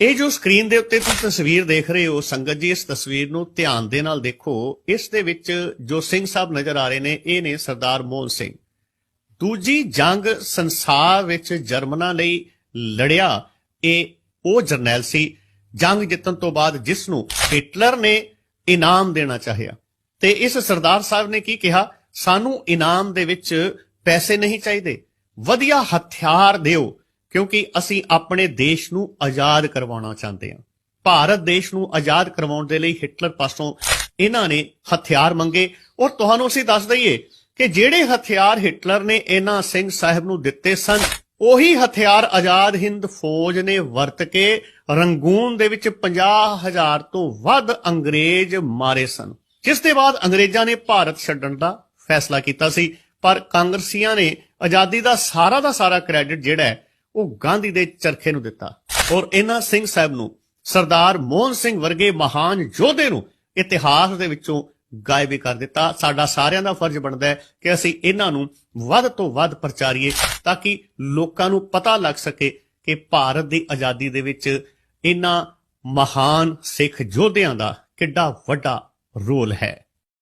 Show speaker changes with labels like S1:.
S1: ਇਹ ਜੋ ਸਕਰੀਨ ਦੇ ਉੱਤੇ ਤੁਸੀਂ ਤਸਵੀਰ ਦੇਖ ਰਹੇ ਹੋ, ਸੰਗਤ ਜੀ, ਇਸ ਤਸਵੀਰ ਨੂੰ ਧਿਆਨ ਦੇ ਨਾਲ ਦੇਖੋ। ਇਸ ਦੇ ਵਿੱਚ ਜੋ ਸਿੰਘ ਸਾਹਿਬ ਨਜ਼ਰ ਆ ਰਹੇ ਨੇ, ਇਹ ਨੇ ਸਰਦਾਰ ਮੋਹਨ ਸਿੰਘ। ਦੂਜੀ ਜੰਗ ਸੰਸਾਰ ਵਿੱਚ ਜਰਮਨਾਂ ਲਈ ਲੜਿਆ, ਇਹ ਉਹ ਜਰਨੈਲ ਸੀ, ਜੰਗ ਜਿੱਤਣ ਤੋਂ ਬਾਅਦ ਜਿਸ ਨੂੰ ਹਿਟਲਰ ਨੇ ਇਨਾਮ ਦੇਣਾ ਚਾਹਿਆ। ਤੇ ਇਸ ਸਰਦਾਰ ਸਾਹਿਬ ਨੇ ਕੀ ਕਿਹਾ? ਸਾਨੂੰ ਇਨਾਮ ਦੇ ਵਿੱਚ ਪੈਸੇ ਨਹੀਂ ਚਾਹੀਦੇ। ਵਧੀਆ ਹਥਿਆਰ ਦਿਓ। ਕਿਉਂਕਿ ਅਸੀਂ ਆਪਣੇ ਦੇਸ਼ ਨੂੰ ਆਜ਼ਾਦ ਕਰਵਾਉਣਾ ਚਾਹੁੰਦੇ ਹਾਂ। ਭਾਰਤ ਦੇਸ਼ ਨੂੰ ਆਜ਼ਾਦ ਕਰਵਾਉਣ ਦੇ ਲਈ ਹਿਟਲਰ ਪਾਸੋਂ ਇਹਨਾਂ ਨੇ ਹਥਿਆਰ ਮੰਗੇ। ਔਰ ਤੁਹਾਨੂੰ ਅਸੀਂ ਦੱਸ ਦਈਏ ਕਿ ਜਿਹੜੇ ਹਥਿਆਰ ਹਿਟਲਰ ਨੇ ਇਹਨਾਂ ਸਿੰਘ ਸਾਹਿਬ ਨੂੰ ਦਿੱਤੇ ਸਨ, ਉਹੀ ਹਥਿਆਰ ਆਜ਼ਾਦ ਹਿੰਦ ਫੌਜ ਨੇ ਵਰਤ ਕੇ ਰੰਗੂਨ ਦੇ ਵਿੱਚ 50000 ਤੋਂ ਵੱਧ ਅੰਗਰੇਜ਼ ਮਾਰੇ ਸਨ। ਜਿਸ ਦੇ ਬਾਅਦ ਅੰਗਰੇਜ਼ਾਂ ਨੇ ਭਾਰਤ ਛੱਡਣ ਦਾ ਫੈਸਲਾ ਕੀਤਾ ਸੀ। ਪਰ ਕਾਂਗਰਸੀਆਂ ਨੇ ਆਜ਼ਾਦੀ ਦਾ ਸਾਰਾ ਦਾ ਸਾਰਾ ਕ੍ਰੈਡਿਟ ਜਿਹੜਾ ਹੈ ਉਹ ਗਾਂਧੀ ਦੇ ਚਰਖੇ ਨੂੰ ਦਿੱਤਾ। ਔਰ ਇਹਨਾਂ ਸਿੰਘ ਸਾਹਿਬ ਨੂੰ, ਸਰਦਾਰ ਮੋਹਨ ਸਿੰਘ ਵਰਗੇ ਮਹਾਨ ਯੋਧੇ ਨੂੰ ਇਤਿਹਾਸ ਦੇ ਵਿੱਚੋਂ ਗਾਇਬ ਕਰ ਦਿੱਤਾ। ਸਾਡਾ ਸਾਰਿਆਂ ਦਾ ਫਰਜ਼ ਬਣਦਾ ਹੈ ਕਿ ਅਸੀਂ ਇਹਨਾਂ ਨੂੰ ਵੱਧ ਤੋਂ ਵੱਧ ਪ੍ਰਚਾਰੀਏ ਤਾਂ ਕਿ ਲੋਕਾਂ ਨੂੰ ਪਤਾ ਲੱਗ ਸਕੇ ਕਿ ਭਾਰਤ ਦੀ ਆਜ਼ਾਦੀ ਦੇ ਵਿੱਚ ਇਹਨਾਂ ਮਹਾਨ ਸਿੱਖ ਯੋਧਿਆਂ ਦਾ ਕਿੱਡਾ ਵੱਡਾ ਰੋਲ ਹੈ।